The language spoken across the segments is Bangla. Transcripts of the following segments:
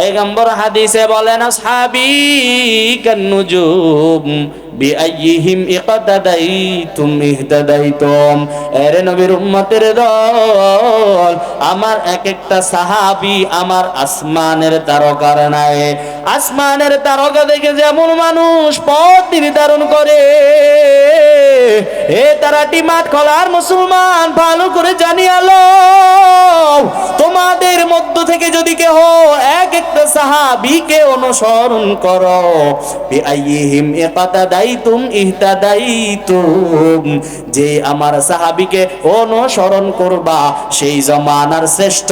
পয়গম্বর হাদিসে বলেন সাবি কান্নুজুম বিআইহিম ইকতাদাইতুম ইহতাদাইতুম। এরে নবীর উম্মতের দল, আমার এক একটা সাহাবী আমার আসমানের তারকার নাই। আসমানের তারকা দেখে যেমন মানুষ পথ নির্ধারণ করে। এ তারাটি মাঠ খোলার মুসলমান ভালো করে জানিয়ালো তোমাদের মধ্য থেকে যদি কেহ এক একটা সাহাবীকে অনুসরণ করো বিআইহিম ইকতাদাইতুম ইহতাদাইতুম। যে আমার সাহাবীকে অনুসরণ করবা, সেই জমানার শ্রেষ্ঠ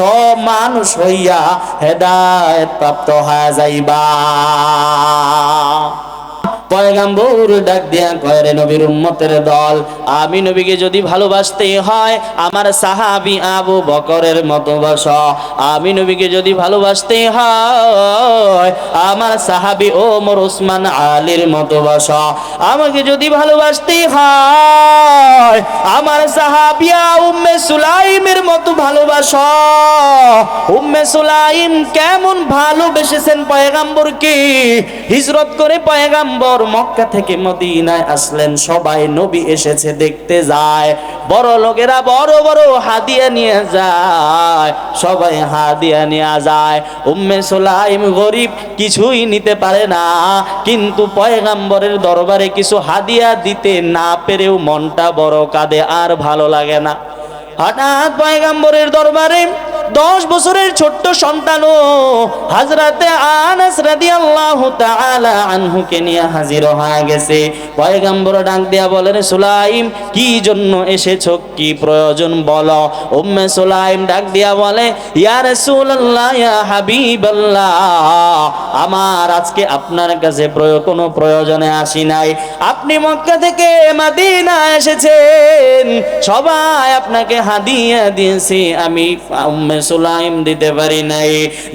মানুষ হইয়া হেদায়েত প্রাপ্ত হয়ে যাইবা। আল্লাহ। পয়গাম্বর ডাক দিয়া কয়, রে নবীর উম্মতের দল, আমি নবীকে যদি ভালোবাসতে হয়, আমার সাহাবি আবু বকরের মতো বস। আমি নবীকে যদি ভালোবাসতে হয়, আমার সাহাবি ওমর ওসমান আলীর মতো বস। আমাকে যদি ভালোবাসতে হয়, আমার সাহাবিয়া উম্মে সুলাইমের মতো ভালোবাসা। উম্মে সুলাইম কেমন ভালোবেসেছেন পয়গাম্বরকে? হিজরত করে পয়গাম্বর মক্কা থেকে মদিনায় আসলেন। সবাই নবী এসেছে, দেখতে যায়। বড় লোকেরা বড় বড় হাদিয়া নিয়ে যায়। সবাই হাদিয়া নিয়ে যায়। উম্মে সুলাইম গরিব কিছুই নিতে পারে না। কিন্তু পয়গাম্বরের দরবারে কিছু হাদিয়া দিতে না পেরেও মনটা বড় কাঁদে, আর ভালো লাগে না। হঠাৎ পয়গাম্বরের দরবারে দশ বছরের ছোট্ট সন্তানও হাজরাতে আনাস রাদিয়াল্লাহু তাআলা আনহুকে নিয়ে হাজির হয়ে গেছে। পয়গাম্বর ডাক দিয়া বলেন সুলাইম, কি জন্য এসেছ? কি প্রয়োজন বলো? উম্মে সুলাইম ডাক দিয়া বলে, ইয়া রাসূলুল্লাহ, ইয়া হাবিবাল্লাহ, আমার আজকে আপনার কাছে কোনো প্রয়োজনে আসি নাই। আপনি মক্কা থেকে মাদিনা এসেছেন। সবাই আপনাকে হাদিয়া দিয়েছি। আমি উম্মে সুলাইম দিতে পারি নাই।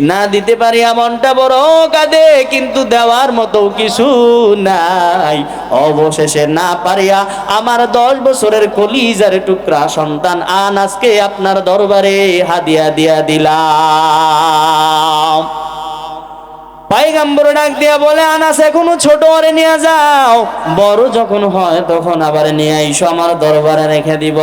না দিতে পারি এমনটা বড় কাঁদে, কিন্তু দেওয়ার মতো কিছু নাই। অবশেষে না পারিয়া আমার দশ বছরের কলিজার টুকরা সন্তান আনাজকে আপনার দরবারে হাদিয়া দিয়া দিলাম। পাইগাম্বর ডাক দিয়া বলে আনাস এখনও ছোট আরে নিয়ে যাও। বড় যখন হয়, তখন আবার নিয়ে আইসো, আমার দরবারে রেখে দিব।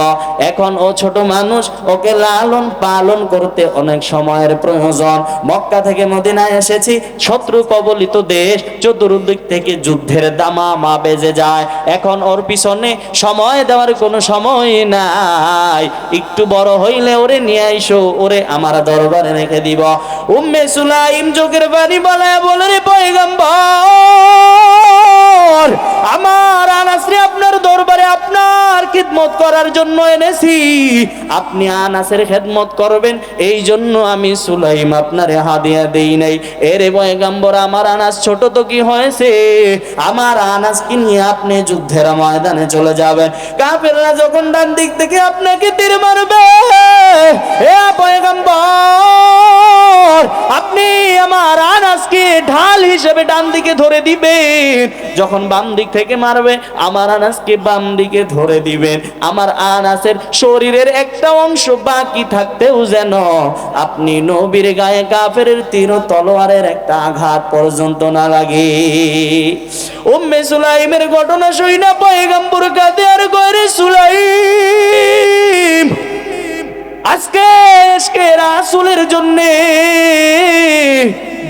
এখন ও ছোট মানুষ, ওকে লালন পালন করতে অনেক সময়ের প্রয়োজন। মক্কা থেকে মদিনায় এসেছি, শত্রু কবলিত দেশ, চতুর্দিক থেকে যুদ্ধের দামা মা বেজে যায়। এখন ওর পিছনে সময় দেওয়ার কোনো সময় নাই। একটু বড় হইলে ওরে নিয়ে আইসো, ওরে আমার দরবারে রেখে দিব। উম্মে সুলাইম যোগের বাণী বলে বলে রে পয়গম্বর, আমার আনাসরে আপনার দরবারে আপনার খিদমত করার জন্য এনেছি। আপনি আনাসের খেদমত করবেন, এই জন্য আমি সুলাইম আপনারে হাদিয়া দেই নাই। এরে পয়গম্বর, আমার আনাস ছোট তো কি হয়েছে? আমার আনাসকে নিয়ে আপনি যুদ্ধের ময়দানে চলে যাবেন। কাফেররা যখন ডান দিক থেকে আপনাকে তীর মারবে, এ পয়গম্বর আপনি আমার আনাসকে ঢাল হিসেবে ডান দিকে ধরে দিবেন। যখন বাম দিক থেকে মারবে, আমার আনাসকে বাম দিকে ধরে দিবেন। আমার আনাসের শরীরের একটা অংশ বাকি থাকতেও যেন আপনি নবীর গায়ে কাফের তীর তলোয়ারের একটা আঘাত পর্যন্ত না লাগে। উম্মে সুলাইমের ঘটনা শুই না, পয়গাম্বর কাঁদে আর গরে সুলাইম, আজকে আজকে রাসুলের জন্যে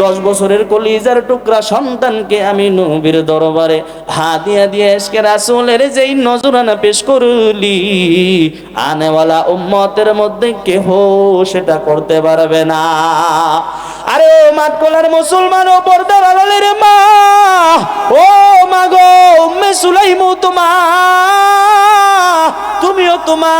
দশ বছরের কলিজার টুকরা সন্তানকে আমি নবীর দরবারে হাদিয়া দিয়ে আজকে রাসুলের যেই নজরানা পেশ করলি, আনেওয়ালা উম্মতের মধ্যে কেহ সেটা করতে পারবে না। আরে ও মাতকলার মুসলমান, ও পর্দার আড়ালের মা, ও মা গো উম্মে সুলাইমু তোমা তুমিও তোমা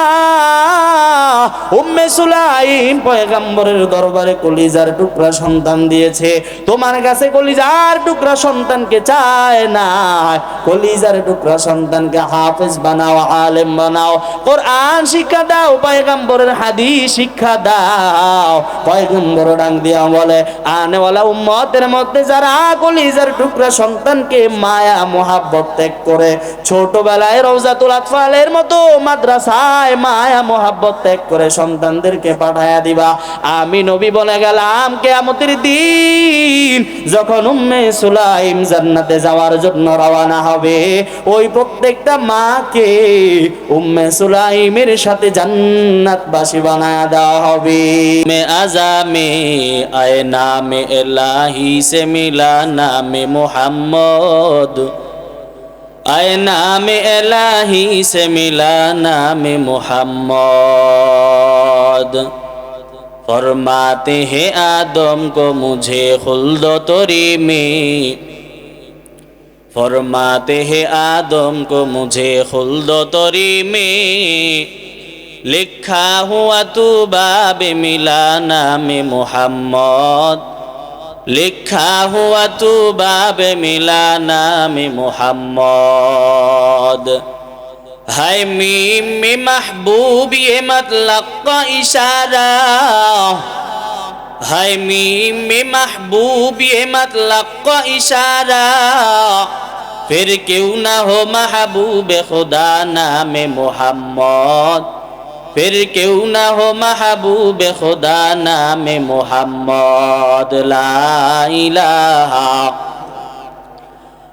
উম্মে সুলাইম পয়গাম্বরের দরবারে কলিজার টুকরা সন্তান দিয়েছে। তোমার কাছে কলিজার টুকরা সন্তানকে চায় না। কলিজার টুকরা সন্তানকে হাফেজ বানাও, আলেম বানাও। কোরআন শিক্ষা দাও, পয়গাম্বরের হাদিস শিক্ষা দাও। পয়গম্বর ডাং দিয়া বলে, আনেওয়ালা উম্মতের মধ্যে যারা কলিজার টুকরা সন্তানকে মায়া, মোহাব্বত ত্যাগ করে, ছোটবেলায় রওজাতুল আতফালের মতো মাদ্রাসায় মায়া, মোহাব্বত ত্যাগ করে সন্তানদেরকে পাঠায়া দিবা। আমি নবী বলে গেলাম, কেয়ামতের দিন যখন উম্মে সুলাইম জান্নাতে যাওয়ার জন্য রওনা হবে, ওই প্রত্যেকটা মাকে উম্মে সুলাইমের সাথে জান্নাতবাসী বানায় দেওয়া হবে। মে আজামে আয় নামে এলাহি, সে মিলা নামে মোহাম্মদ। আয় নামে এলাহি, সে মিলা নামে মোহাম্মদ। फरमाते हैं आदम को मुझे खुल्द तोरी में फरमाते हैं आदम को मुझे खुल्द तोरी में लिखा हुआ तू बाब मिला नाम मोहम्मद लिखा हुआ तू बाब मिला नाम मोहम्मद ভাই মিম মি মাহবুব এ মতলক ইশারা। ভাই মিম মে মাহবুব এ মতলক ইশারা। ফির কেউ না হো মাহবুব খুদা নামে মোহাম্মদ। ফির কেউ না হো মাহবুব খুদা নামে মোহাম্মদ। লাইলাহা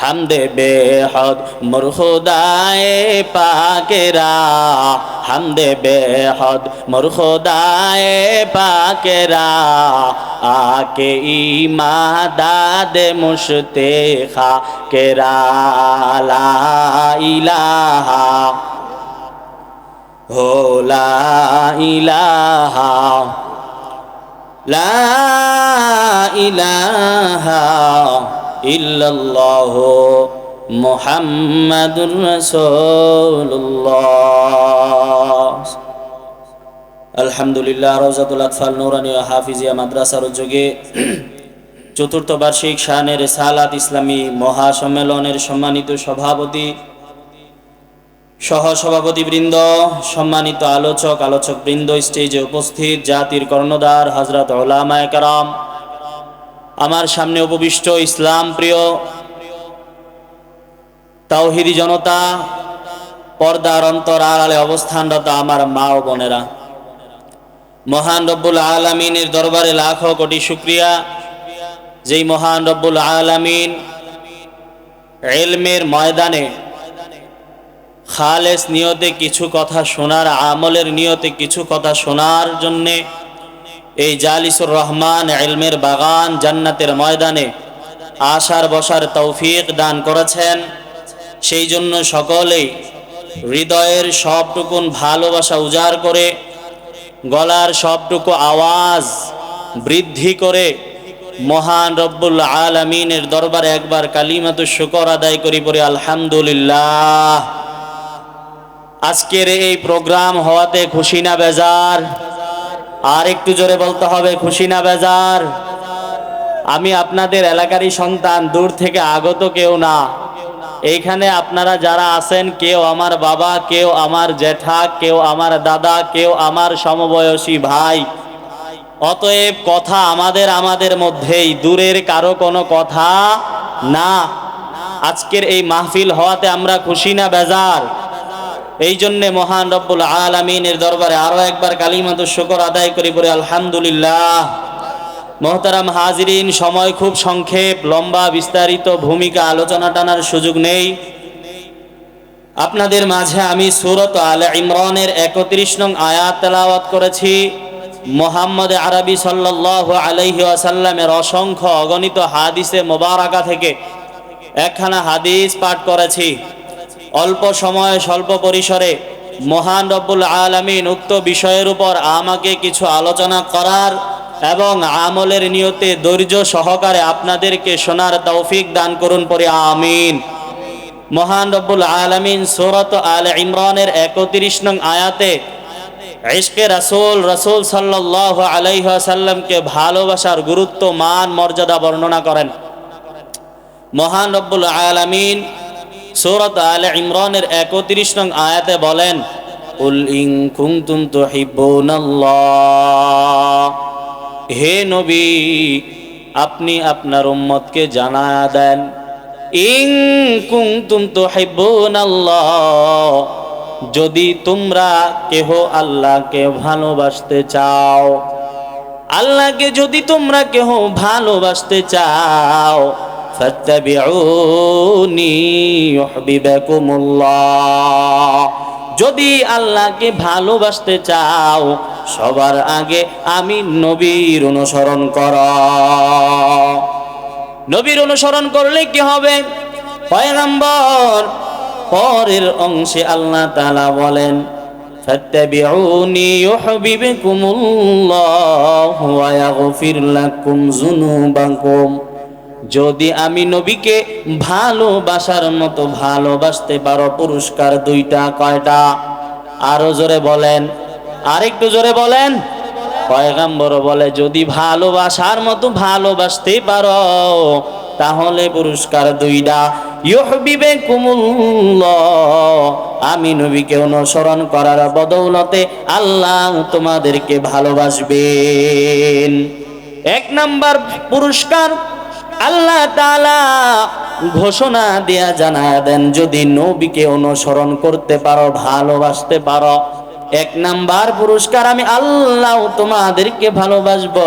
হামদে বেহদ মোর খোদায়ে পাকেরা। হামদে বেহদ মোর খোদায়ে পাকেরা। আকে ইমাদাদ মুশতে খা কেরা লা ইলাহা। হো লা ইলাহা। লা ইলাহা। ইল্লাল্লাহ মুহাম্মাদুর আলহামদুলিল্লাহ, রওজাতুল আতফাল নূরানি হাফিজিয়া মাদ্রাসার উদ্যোগে চতুর্থ বার্ষিক শানের সালাত ইসলামী মহাসম্মেলনের সম্মানিত সভাপতি সহ সভাপতি বৃন্দ সম্মানিত আলোচক আলোচক বৃন্দ স্টেজে উপস্থিত জাতির কর্ণধার হজরত ওলামায় কারাম আমার সামনে উপবিষ্ট ইসলাম প্রিয় তাওহিদি জনতা, পর্দার অন্তর আড়ালে অবস্থানরত আমার মা ও বোনেরা। মহান রব্বুল আলমিনের দরবারে লাখো কোটি শুক্রিয়া। যেই মহান রব্বুল আলমিন এলমের ময়দানে খালেস নিয়তে কিছু কথা শোনার, আমলের নিয়তে কিছু কথা শোনার জন্যে এই জালিসুর রহমান এলমের বাগান জান্নাতের ময়দানে আশার বসার তৌফিক দান করেছেন। সেই জন্য সকলেই হৃদয়ের সবটুকুন ভালোবাসা উজাড় করে, গলার সবটুকু আওয়াজ বৃদ্ধি করে মহান রব্বুল আলমিনের দরবারে একবার কালিমাত শুকর আদায় করি পরে আলহামদুলিল্লাহ। আজকের এই প্রোগ্রাম হওয়াতে খুশি না বেজার। আর একটু জোরে বলতে হবে, খুশি না বেজার? আমি আপনাদের এলাকারই সন্তান, দূর থেকে আগত কেউ না। এইখানে আপনারা যারা আছেন, কেউ আমার বাবা, কেউ আমার জেঠা, কেউ আমার দাদা, কেউ আমার সমবয়সী ভাই, অতএব কথা আমাদের আমাদের মধ্যেই, দূরের কারও কোনো কথা না। আজকের এই মাহফিল হওয়াতে আমরা খুশি না বেজার? এই জন্যে মহান রব্বুল আলমিনের দরবারে আরও একবার কালিমাত শুকর আদায় করি বলে, আলহামদুলিল্লাহ। মোহতারাম হাজিরিন, সময় খুব সংক্ষেপ, লম্বা, বিস্তারিত ভূমিকা আলোচনা টানার সুযোগ নেই। আপনাদের মাঝে আমি সুরত আল ইমরানের একত্রিশ নং আয়াত তেলাওয়াত করেছি। মোহাম্মদ আরবি সাল্লাহ আলাইহি আসাল্লামের অসংখ্য অগণিত হাদিসে মোবারকা থেকে একখানা হাদিস পাঠ করেছি। অল্প সময়ে, স্বল্প পরিসরে মহান রব্বুল আলমিন উক্ত বিষয়ের উপর আমাকে কিছু আলোচনা করার এবং আমলের নিয়তে ধৈর্য সহকারে আপনাদেরকে শোনার তৌফিক দান করুন পরে, আমিন। মহান রব্বুল আলমিন সুরত আল ইমরানের একত্রিশ নং আয়াতে ইশকে রাসূল রাসূল সাল্লাল্লাহু আলাইহি ওয়াসাল্লামকে ভালোবাসার গুরুত্ব, মান, মর্যাদা বর্ণনা করেন। মহান রব্বুল আলামিন সূরাত আলে ইমরানের 31 নং আয়াতে বলেন, উল ইন কুনতুম তুহিব্বুনাল্লাহ। হে নবী, আপনি আপনার উম্মতকে জানা দেন ইং কুনতুম তুহিব্বুনাল্লাহ। যদি তোমরা কেহ আল্লাহকে ভালোবাসতে চাও, আল্লাহকে যদি তোমরা কেহ ভালোবাসতে চাও যদি আল্লাহকে ভালোবাসতে চাও সবার আগে আমি নবীর অনুসরণ কর নবীর অনুসরণ করলে কি হবে পয়গম্বর পরের অংশে আল্লাহ তাআলা বলেন فاتبعوني يحببكم الله ويغفر لكم ذنوبكم যদি আমি নবীকে ভালোবাসার মতো ভালোবাসতে পারো, পুরস্কার দুইটা, কয়টা? আরও জোরে বলেন। আরেকটু জোরে বলেন। পয়গাম্বর বলে, যদি ভালোবাসার মতো ভালোবাসতে পারো, তাহলে পুরস্কার দুইটা। ইউহবিবে কুমুল্লাহ আমি নবীকে অনুসরণ করার বদৌলতে আল্লাহ তোমাদেরকে ভালোবাসবেন। এক নাম্বার পুরস্কার আল্লাহ তালা ঘোষণা দেয়া জানা দেন, যদি নবীকে অনুসরণ করতে পারো, ভালোবাসতে পারো, এক নাম্বার পুরস্কার আমি আল্লাহ তোমাদেরকে ভালোবাসবো।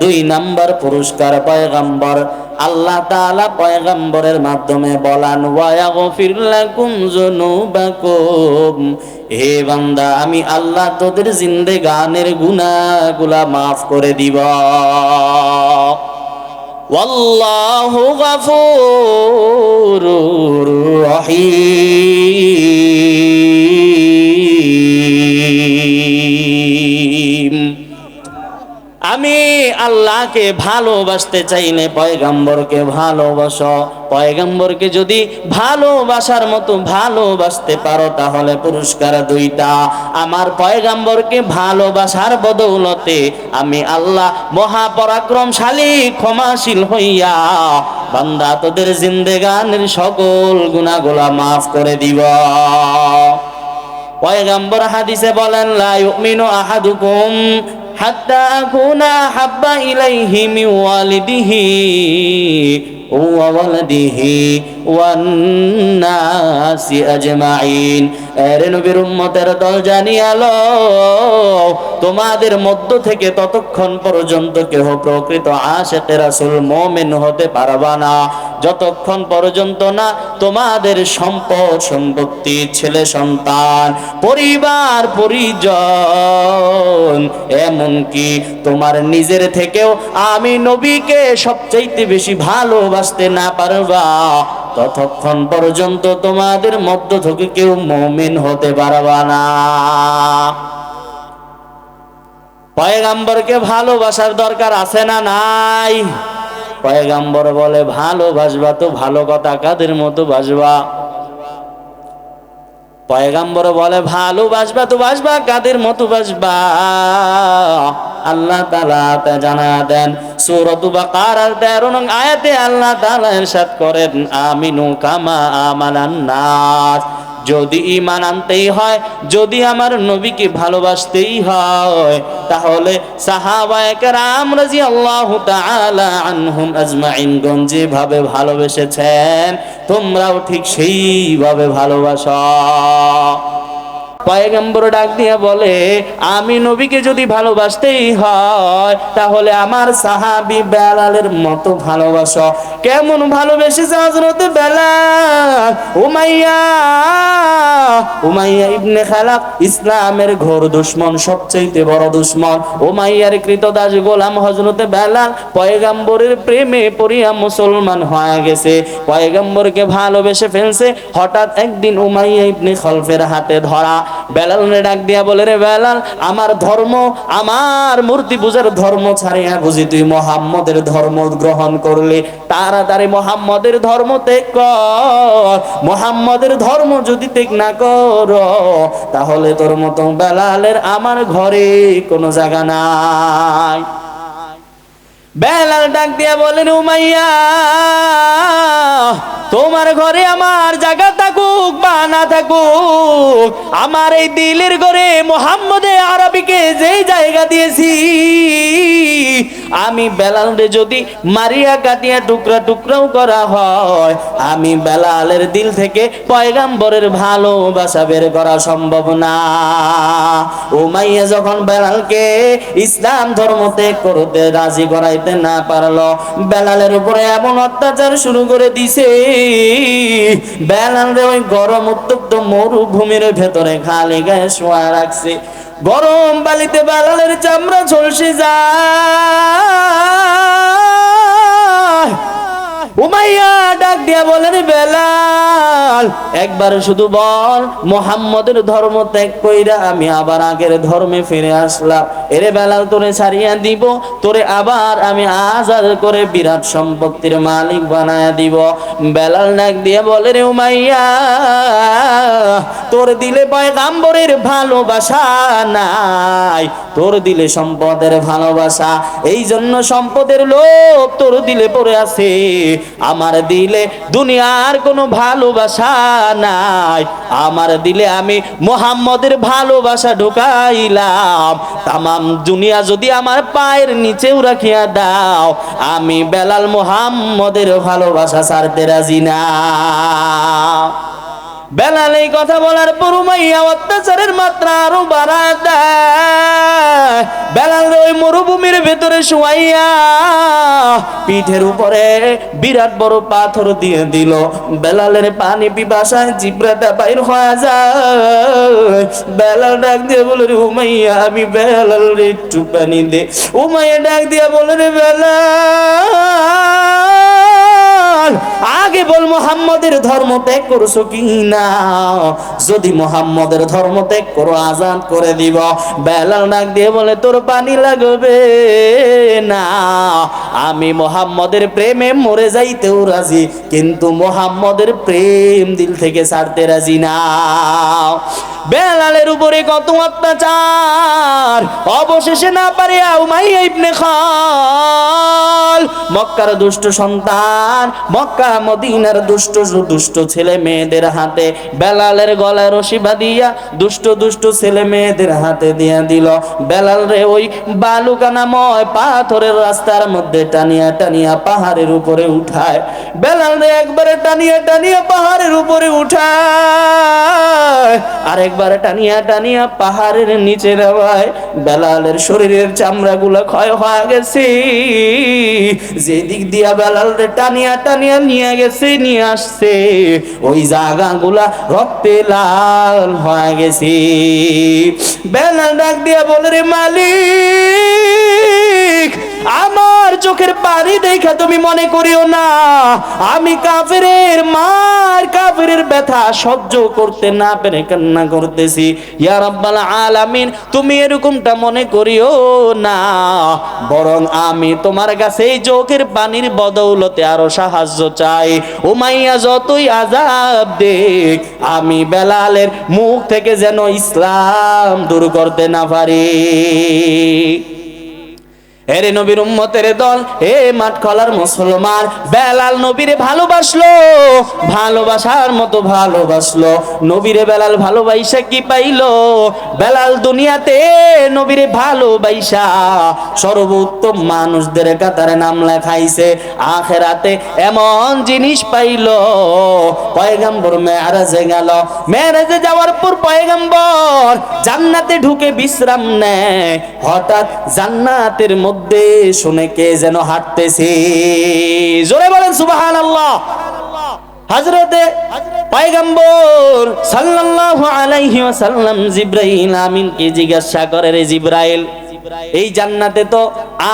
দুই নাম্বার পুরস্কার পয়গাম্বর, আল্লাহ তাআলা পয়গাম্বরের মাধ্যমে বলান হে বান্দা, আমি আল্লাহ তোদের জিন্দেগানের গুনাহগুলা মাফ করে দিব। والله غفور رحيم. আমি আল্লাহকে ভালোবাসতে চাইলে পয়গাম্বরকে ভালোবাসো। পয়গাম্বরকে যদি ভালোবাসার মতো ভালোবাসতে পারো, তাহলে পুরস্কার দুইটা। আমার পয়গাম্বরকে ভালোবাসার বদৌলতে আমি আল্লাহ মহাপরাক্রমশালী, ক্ষমাশীল হইয়া বান্দা তোদের জিন্দেগানের সকল গুনাহগুলা মাফ করে দিব। পয়গাম্বর হাদিসে বলেন, লা ইউমিনু আহাদুকুম হাত্তা আকুনা হাব্বা ইলাইহি মিন ওয়ালিদিহি। ওয়ান নাসি আজমাইন। এরে নবীর উম্মতের তোমাদের মধ্য থেকে ততক্ষণ পর্যন্ত কেহ প্রকৃত আশেকে রাসূল মুমিন হতে পারবা না। যতক্ষণ পর্যন্ত না তোমাদের সম্পদ, সম্পত্তি, ছেলে, সন্তান, পরিবার, পরিজন, এমনকি তোমার নিজের থেকেও আমি নবীকে সবচাইতে বেশি ভালোবাসতে না পারবা, ততক্ষণ পর্যন্ত তোমাদের মধ্য থেকে কেউ মমিন হতে পারবা না। পয়গাম্বরকে ভালোবাসার দরকার আছে না নাই? পয়গাম্বর বলে, ভালোবাসবা তো ভালো কথা, কাদের মতো বাসবা? পয়গাম্বর বলে ভালো ভালোবাসবা তো বাসবা, কাদের মতো বাসবা? আল্লাহ তালা জানা দেন, সূরাতু বাকারার 13 নং আয়াতে আল্লাহ তালা এরশাদ করেন, আমিনু কামা আমানান নাস। যদি ইমান আনতেই হয়, যদি আমার নবীকে ভালোবাসতেই হয়, তাহলে সাহাবায়ে কেরাম রাদিয়াল্লাহু তাআলা আনহুম আজমাইন। গণ যেভাবে ভালোবেসেছেন, তোমরাও ঠিক সেইভাবে ভালোবাসো। পয়গম্বর ডাক দিয়ে বলে, আমি নবীকে যদি ভালোবাসতেই হয়, তাহলে আমার সাহাবি বেলালের মতো ভালোবাসো। কেমন ভালোবেসেছে হযরত Bilal? Umayya Umayya ibn Khalaf ইসলামের ঘোর দুশ্মন সবচেয়ে বড় দুশ্মন। উমাইয়ার কৃতদাস গোলাম হযরত বেলাল পয়গম্বরের প্রেমে পড়িয়া মুসলমান হয়ে গেছে। পয়গম্বরকে ভালোবেসে ফেলছে, হঠাৎ একদিন উমাইয়া ইবনে খলফের হাতে ধরা। বেলাল ডাক দিয়া বলে, রে বেলাল, আমার ধর্ম, আমার মূর্তি পূজার ধর্ম ছাড়িয়া বুঝি তুই মোহাম্মদের ধর্ম গ্রহণ করলে। তাড়াতাড়ি মোহাম্মদের ধর্ম ত্যাগ কর। মোহাম্মদের ধর্ম যদি ত্যাগ না কর, তাহলে তোর মতো বেলালের আমার ঘরে কোনো জায়গা নাই। বেলাল ডাক দিয়া বলেন, উমাইয়া, তোমার ঘরে আমার জায়গা থাকুক বা না থাকুক। আমার এই দিলের ঘরে মোহাম্মদে আরবিকে যেই জায়গা দিয়েছি আমি বেলালরে যদি মারিয়া কাটিয়া টুকরা টুকরাও করা হয়, আমি বেলালের দিল থেকে পয়গাম্বরের ভালোবাসা বের করা সম্ভব না। উমাইয়া যখন বেলালকে ইসলাম ধর্ম ত্যাগ করতে রাজি করাইতে না পারল, বেলালের উপরে এমন অত্যাচার শুরু করে দিছে বেলাল ওই গরম উত্তপ্ত মরুভূমির ভেতরে খালি গায়ে শোয়া রাখছে। গরম বালিতে বালালের চামড়া ঝলসে যায়। উমাইয়া ডাক দিয়া বলেন, বেলাল, একবার শুধু বল, মোহাম্মদের ধর্ম ত্যাগ কইরা আমি আবার আগের ধর্মে ফিরে আসলাম। এরে বেলাল, তোরে ছাড়িয়া দিব, তোরে আবার আমি আজাদ করে বিরাট সম্পত্তির মালিক বানায়া দিব। বেলাল ডাক দিয়া বলে, রে উমাইয়া, তোর দিলে পয়গাম্বরের ভালোবাসা নাই, তোর দিলে সম্পদের ভালোবাসা এই জন্য সম্পদের লোভ তোর দিলে পড়ে আছে। আমার দিলে দুনিয়ার কোনো ভালোবাসা নাই। আমার দিলে আমি মোহাম্মদের ভালোবাসা ঢুকাইলাম। তামাম দুনিয়া যদি আমার পায়ের নিচেও রাখিয়া দাও, আমি বেলাল মোহাম্মদের ভালোবাসা ছাড়তে রাজি না। বেলাল এই কথা বলার পর অত্যাচারের মাত্রা আরও বাড়া দেয়। বেলাল ওই মরুভূমির ভেতরে শুয়াইয়া পিঠের উপরে বিরাট বড় পাথর দিয়ে দিল। বেলালের পানি পিপাসায় জিব্রাটা বাইর হয়ে যায়। বেলাল ডাক দিয়ে বলে রে উমাইয়া, আমি বেলাল রে একটু পানি দে। উমাইয়া ডাক দিয়ে বলে রে বেলাল আগে বল মোহাম্মদের ধর্ম ত্যাগ করছ কি না যদি মোহাম্মদের ধর্ম ত্যাগ করো আজাদ করে দিব। বেলাল ডাক দিয়ে বলে, তোর পানি লাগবে না। আমি মোহাম্মদের প্রেমে মরে যাইতেও রাজি, কিন্তু মোহাম্মদের প্রেম দিল থেকে ছাড়তে রাজি না। বেলালের উপরে কত অত্যাচার, অবশেষে না পারে উমাইয়া ইবনে খাল, মক্কার দুষ্ট সন্তান মক্কা, মদিনার দুষ্ট দুষ্ট ছেলে মেয়েদের হাতে বেলালের গলায় রশি বাঁধিয়া দুষ্ট দুষ্ট ছেলে মেয়েদের হাতে দিয়া দিল। বেলাল রে ওই বালুকানাময় পাথরের রাস্তার মধ্যে টানিয়া টানিয়া পাহাড়ের উপরে উঠায়। বেলাল রে একবারে টানিয়া টানিয়া পাহাড়ের উপরে উঠায়। আরেকবার টানিয়া টানিয়া পাহাড়ের নিচে দেওয়ায় বেলালের শরীরের চামড়া গুলা ক্ষয় হয়ে গেছে। যে দিক দিয়া বেলাল রে টানিয়া টানিয়া নিয়ে গেছে, নিয়ে আসছে, ওই জায়গা গুলা রক্তে লাল হয়ে গেছে। বেলাল ডাক দিয়া বলে, রে মালিক, আমার চোখের পানি দেখা তুমি মনে করিও না। আমি কাফেরের মার, কাফেরের ব্যথা সহ্য করতে না পেরে কান্না করতেছি। ইয়া রাব্বাল আলামিন, তুমি এরকমটা মনে করিও না। বরং আমি তোমার কাছে এই চোখের পানির বদৌলতে আরও সাহায্য চাই। উমাইয়া, যতই আজাব দেখ, আমি বেলালের মুখ থেকে যেন ইসলাম দূর করতে না পারি। এরে নবীর উম্মতের দল হে মাঠ খলার মুসলমান। বেলাল নবীরে ভালোবাসলো, ভালোবাসার মতো ভালোবাসলো। নবীরে বেলাল ভালোবাসা কি পাইলো? বেলাল দুনিয়াতে নবীরে ভালোবাসা সর্বোত্তম মানুষদের কাতারে নাম লেখাইছে, আখেরাতে এমন জিনিস পাইলো। পয়গাম্বর মেয়ারাজে গেল। মেয়ারাজে যাওয়ার পর পয়গাম্বর জান্নাতে ঢুকে বিশ্রাম নেয়। হঠাৎ জান্নাতের মধ্যে শুনে কে যেন হাঁটতেছে। জোরে বলেন সুবাহান আল্লাহ হজরতে পয়গম্বর সাল্লাল্লাহু আলাইহি ওয়াসাল্লাম জিব্রাইল আমিনকে জিজ্ঞাসা করে, রে জিব্রাইল, এই জান্নাতে তো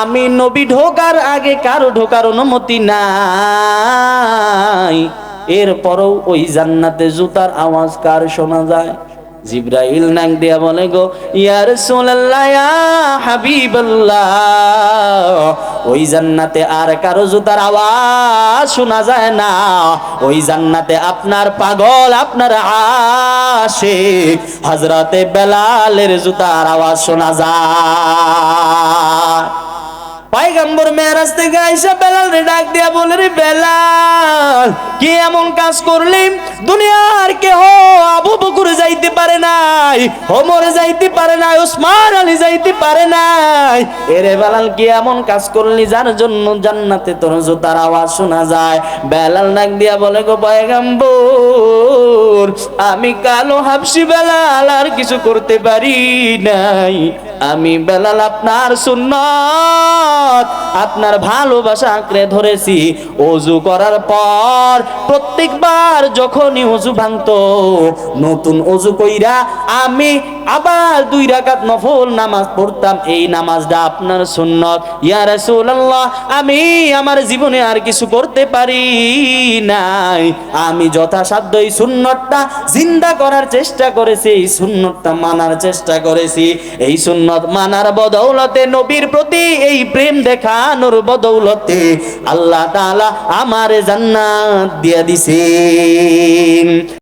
আমি নবী ঢোকার আগে কারও ঢোকার অনুমতি নাই। এরপরও ওই জান্নাতে জুতার আওয়াজ কার শোনা যায়? জিব্রাইল নাং দিয়া বলে গো, ইয়া রাসূলুল্লাহ, ইয়া হাবিবাল্লাহ, ওই জান্নাতে আর কারও জুতার আওয়াজ শোনা যায় না। ওই জান্নাতে আপনার পাগল, আপনার আশিক, হযরতে বেলালের জুতার আওয়াজ শোনা যায়। পয়গম্বর মেরাজ থেকে আইসা বেলাল রে ডাক দিয়া বলে, রে বেলাল, কি এমন কাজ করলি? দুনিয়ার কেহ আবু বকুর যাইতে পারে নাই, ওমর যাইতে পারে নাই, ওসমান আলী যাইতে পারে নাই। এরে বেলাল, কি এমন কাজ করলি? যার জন্য জান্নাতে তোর জুতার আওয়াজ শোনা যায়। বেলাল ডাক দিয়া বলে, গো পয়গম্বর আমি কালো হাবসি বেলাল, আর কিছু করতে পারি নাই। আমি বেলাল আপনার সুন্নত আপনার ভালোবাসা আঁকড়ে ধরেছি। অজু করার পর প্রত্যেকবার যখনই অজু ভাঙতো, নতুন অজু কইরা আমি আবার দুই রাকাত নফল নামাজ পড়তাম। এই নামাজটা আপনার সুন্নত। আমি আমার জীবনে আর কিছু করতে পারি নাই। আমি যথাসাধ্য এই সুন্নতটা জিন্দা করার চেষ্টা করেছি, এই সুন্নতটা মানার চেষ্টা করেছি। এই সুন্নত মানার বদৌলতে নবীর প্রতি এই প্রেম দেখানোর বদৌলতে আল্লাহ তাআলা আমার জান্নাত দিয়া দিছে